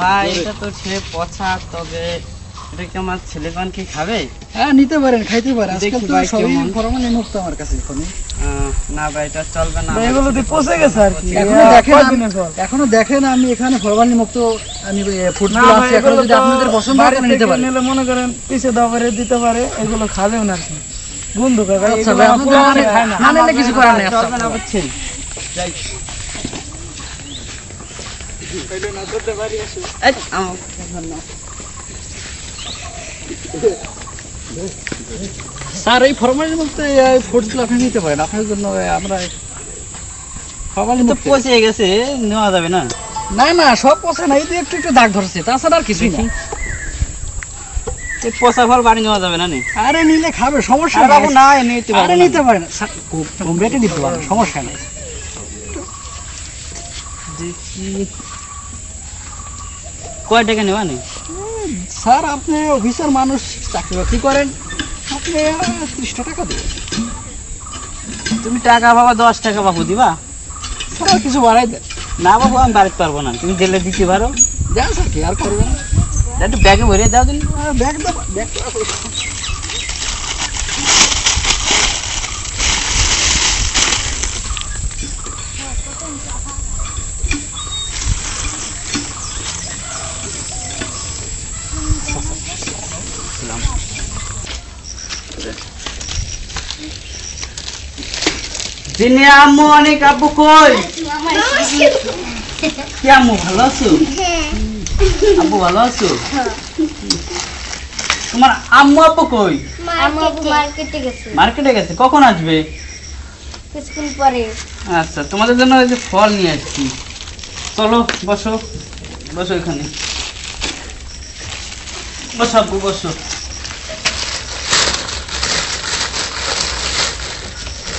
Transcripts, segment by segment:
ভাই এটা তো সে পচা তবে এটা কি আমার ছেলেগণ কি খাবে? হ্যাঁ নিতে পারেন খাইতে পারেন। আজকাল তো সবই ফরমালি মুক্ত আমার কাছে এখন না ভাই এটা চলবে না। এগুলো তো পচে গেছে আর কি। এখনও দেখেন আমি- এখনও দেখেন আমি এখানে ফরমালি মুক্ত আমি ফুড আছে। এখন যদি আপনাদের পছন্দ হয় নিতে পারেন। নিলে মনে করেন পিছে দাও করে দিতে পারে এগুলো খাবেও না আর কি। বন্ধু কাকা আচ্ছা ভাই, আপনাদের পোলা মানে- খায় না। না কিছু করার নেই যাই। স্যার এই ফরমালি মুক্ত ফুডগুলো আপনি নিতে পারেন। আপনার জন্য আমরা ফরমালি তো পচে গেছে নেওয়া যাবে না। না না সব পচে না এই তো একটু একটু দাগ ধরছে। তাছাড়া আর কিছুই না। পচা ফল বাড়ি নেওয়া যাবে না নি? আরে নিলে খাবে সমস্যা বাবু নাই। না নিতে পারব না। নিতে কম- রেটে পারেন সমস্যা নেই। দেখি। কয় টাকা নেওয়া নি স্যার আপনি অফিসার মানুষ চাকরি বাকরি করেন আপনি ত্রিশটা টাকা দেবেন তুমি টাকা বাবা দশ টাকা বাবু দিবা? স্যার কিছু বাড়াই দেন। না বাবু আমি বাড়িতে পারব না। তুমি জেলে দিতে পারো। দেন স্যার কি আর করবেন? একটু ব্যাগে ভরে দাও দিন ব্যাগ দেবো ব্যাগ দিনে আম্মু অনেক আব্বু কই? কি আম্মু, ভালো আছো? আব্বু ভালো আছো? তোমার আম্মু আব্বু কই? মার্কেটে গেছে। মার্কেটে গেছে কখন আসবে? কিছুক্ষণ পরে আচ্ছা তোমাদের জন্য ওই যে ফল নিয়ে আসছি। চলো, বসো। বসো এখানে। বসো আব্বু, বসো।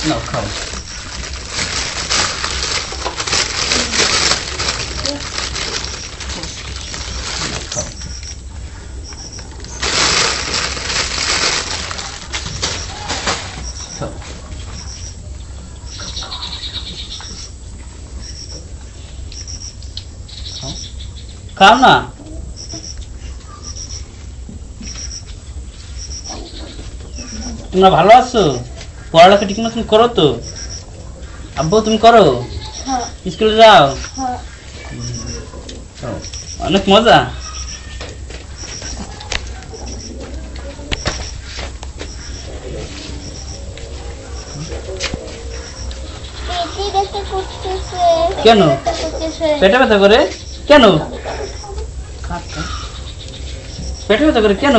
নাও, খাও। খাও না? তোমরা ভালো আছো? পড়ালেখা ঠিক মতন করো তো? আব্বু তুমি করো? হ্যাঁ। স্কুলে যাও? হ্যাঁ। অনেক মজা। কেন? পেটে ব্যথা করে? কেন? পেটে ব্যথা করে কেন?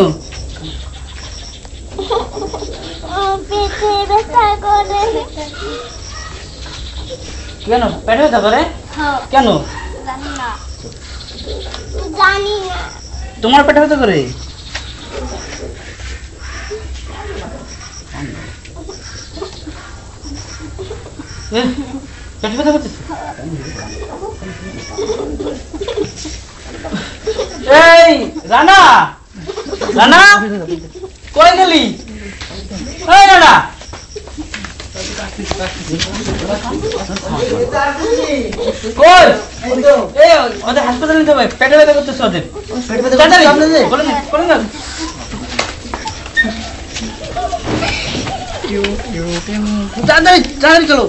কেন? পেটে ব্যথা করে? কেন? তোমার পেটে ব্যথা করে? পেটে ব্যথা করতেছে? এই রানা রানা কই গেলি? এই রানা। কই? এই ওদের হাসপাতালে নিতে হবে পেটে ব্যথা করতেছে ওদের। না। তাড়াতাড়ি তাড়াতাড়ি চলো।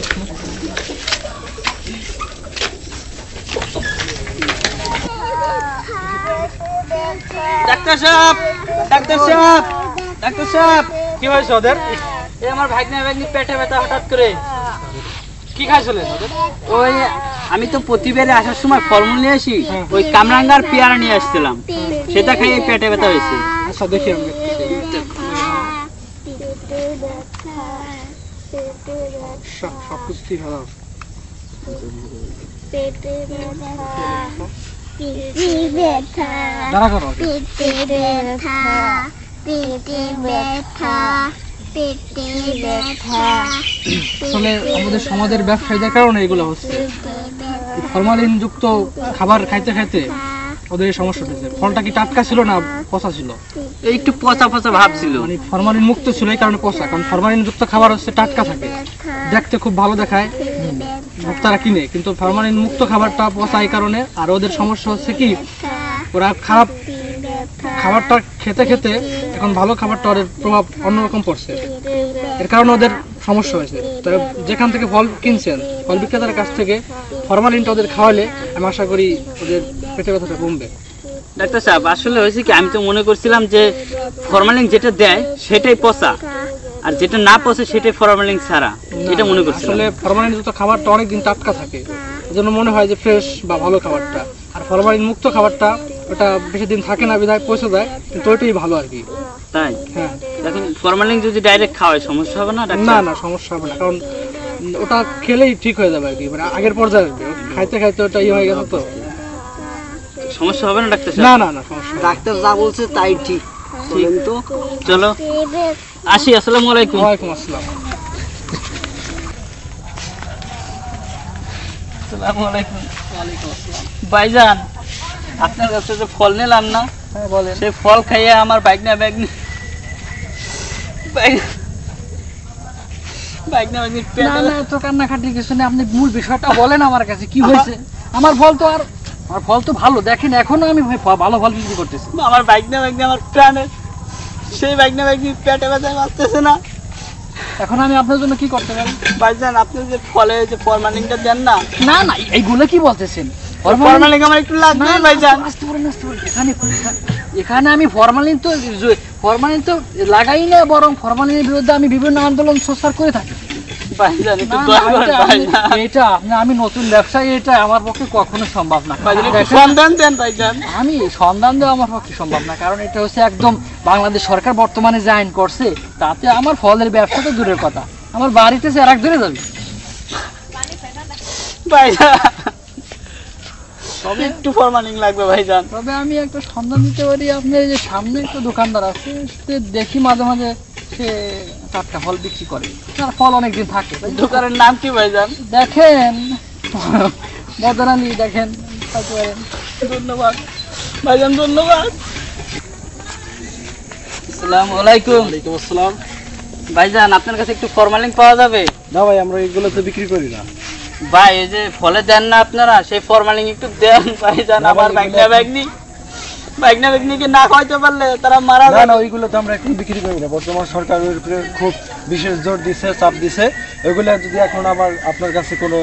ডাক্তার সাহেব ডাক্তার সাহেব ডাক্তার সাহেব কি হয়েছে ওদের? এই আমার ভাগ্নে ভাগ্নি পেটে ব্যথা হঠাৎ করে। কি খাইছিলেন ওই আমি তো প্রতিবারে আসার সময় ফলমূল নিয়ে আসি ওই কামরাঙ্গার পেয়ারা নিয়ে আসছিলাম। সেটা খেয়ে পেটে ব্যথা হয়েছে। আচ্ছা দেখি আমি পেটে ব্যথা পেটে ব্যথা সব কিছু ঠিক হলো? পেটে ব্যথা। পেটে ব্যথা পেটে ব্যথা পেটে ব্যথা পেটে ব্যথা আসলে আমাদের সমাজের ব্যবসায়ীদের কারণে এগুলো হচ্ছে। ফরমালিন যুক্ত খাবার খাইতে খাইতে ওদের এই সমস্যা হয়েছে ফলটা কি টাটকা ছিল না পচা ছিল? একটু পচা পচা ভাব ছিল। মানে ফরমালিন মুক্ত ছিল এই কারণে পচা কারণ ফরমালিন যুক্ত খাবার হচ্ছে টাটকা থাকে। দেখতে খুব ভালো দেখায়। ভোক্তারা কিনে, কিন্তু ফরমালিন মুক্ত খাবারটা পচা এই কারণে, আর ওদের সমস্যা হচ্ছে কি, ওরা খারাপ খাবারটা খেতে খেতে এখন ভালো খাবারটা ওদের প্রভাব অন্যরকম পড়ছে। এর কারণে ওদের সমস্যা হয়েছে। তো যেখান থেকে ফল কিনছেন, ফল বিক্রেতার কাছ থেকে ফরমালিনটা ওদের খাওয়ালে আমি আশা করি ওদের পেটে ব্যথাটা কমবে। ডাক্তার সাহেব, আসলে হয়েছে কি, আমি তো মনে করছিলাম যে ফরমালিন যেটা দেয়, সেটাই পচা। আর যেটা না পচে সেটাই ফরমালিন ছাড়া। এটা মনে করছিলাম। আসলে ফরমালিন যুক্ত খাবারটা অনেক দিন টাটকা থাকে এজন্য মনে হয় যে ফ্রেশ বা ভালো খাবারটা। আর ফরমালিন মুক্ত খাবারটা ওটা বেশি দিন থাকে না বিধায় পৌঁছে দেয় কিন্তু ওইটাই ভালো আর কি। তাই? হ্যাঁ। দেখুন ফরমালিন যদি ডাইরেক্ট খাওয়ায় সমস্যা হবে না না না সমস্যা হবে না কারণ ওটা খেলেই ঠিক হয়ে যাবে আর কি মানে আগের পর্যায়ে আসবে। খাইতে খাইতে ওটা ইয়ে হয়ে গেছে তো। সমস্যা হবে না ডাক্তার না সাহেব? না না সমস্যা ডাক্তার যা বলছে তাই ঠিক। চলেন তো। চলো। আসি আসসালামু আলাইকুম। ওয়ালাইকুম আসসালাম। আসসালামু আলাইকুম। ভাইজান আপনার কাছে যে ফল নিলাম না হ্যাঁ বলেন। সেই ফল খাইয়ে আমার বাইক না ব্যাগ বাইক না ব্যাগ না না তো কান্নাকাটি কিছু নেই। আপনি মূল বিষয়টা বলেন আমার কাছে কি হয়েছে? আমার ফল তো আর আমার ফল তো ভালো। দেখেন এখনও আমি ভাই ভালো ফল বিক্রি করতেছি। আমার বাইক না ব্যাগ আমার প্রাণের সেই বাইক না পেটে ব্যথায় বাঁচতেছে না। এখন আমি আপনার জন্য কি করতে পারি? ভাইজান আপনি যে ফলে যে ফরমালিনটা দেন না? না না এইগুলো কি বলতেছেন? ফরমালিন আমার একটু লাগবে ভাইজান। আস্তে পারেন আস্তে পারেন এখানে এখানে আমি ফরমালিন তো ফরমালিন তো লাগাই না বরং ফরমালিনের বিরুদ্ধে আমি বিভিন্ন আন্দোলন সোচ্চার করে থাকি। এটা আমি- ভাইজান এটা আপনি- আমি নতুন ব্যবসায়ী এটা আমার পক্ষে কখনো সম্ভব না। ভাইজান একটু দেখেন, সন্ধান দেন ভাইজান আমি সন্ধান দেওয়া আমার পক্ষে সম্ভব না কারণ এটা হচ্ছে একদম বাংলাদেশ সরকার বর্তমানে যে আইন করছে তাতে আমার ফলের ব্যবসা তো দূরের কথা। আমার বাড়িতে সে এক ধরে যাবে। তবে একটু লাগবে ভাইজান তবে আমি একটা সন্ধান দিতে পারি আপনার যে সামনে একটা দোকানদার আছে দেখি মাঝে মাঝে সে টাটকা ফল বিক্রি করে। তার ফল অনেকদিন থাকে। দোকানের নাম কি ভাইজান? দেখেন। দেখেন। ধন্যবাদ। ভাইজান ধন্যবাদ। আসসালামু আলাইকুম। ওয়ালাইকুম আসসালাম। ভাইজান আপনার কাছে একটু ফরমালিন পাওয়া যাবে? না ভাই আমরা এগুলো তো বিক্রি করি না। ভাই এই যে ফলে দেন না আপনারা সেই ফরমালিন একটু দেন। ভাইজান ভাই, বাইকনা এগুলো- না খাওয়াইতে পারলে তারা মারা না না ওইগুলো তো আমরা এখন বিক্রি করি না। বর্তমান সরকার ওর উপরে খুব বিশেষ জোর দিছে চাপ দিছে। ওইগুলো যদি এখন আবার আপনার কাছে কোনো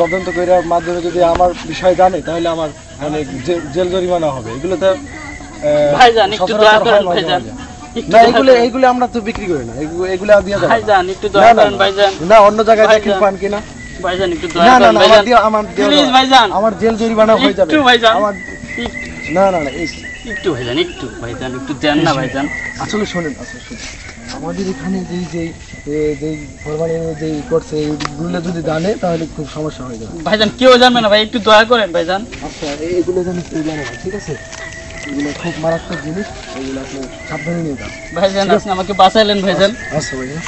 তদন্ত করে মাধ্যমে যদি আমার বিষয় জানে তাহলে আমার মানে জেল জরিমানা হবে। এগুলো তো ভাইজান একটু দয়া করেন ভাইজান। না দয়া এগুলো আমরা তো বিক্রি করি না। এগুলো দিয়ে যাবে ভাইজান একটু দয়া করেন ভাইজান। না অন্য জায়গায় দেখেন পান কিনা। ভাইজান একটু দয়া করেন আমার ভাইজান। আমার আমার জেল জরিমানা হয়ে যাবে। আমার না না না একটু ভাইজান একটু ভাইজান একটু দেন না ভাইজান। আসলে শোনেন আসলে শোনেন। আমাদের এখানে যেই যেই যেই ফরমালিনের যেই করছে এইগুলো যদি জানে তাহলে খুব সমস্যা হয়ে যাবে। ভাইজান কেউ জানবে না ভাই একটু দয়া করেন ভাইজান। আচ্ছা এ- এগুলো যেন কেউ জানে না ঠিক আছে? এগুলো খুব মারাত্মক জিনিস এগুলো আপনি সাবধানে নিয়ে যান। ভাইজান আপনি আমাকে বাঁচাইলেন ভাইজান। আচ্ছা ভাইয়া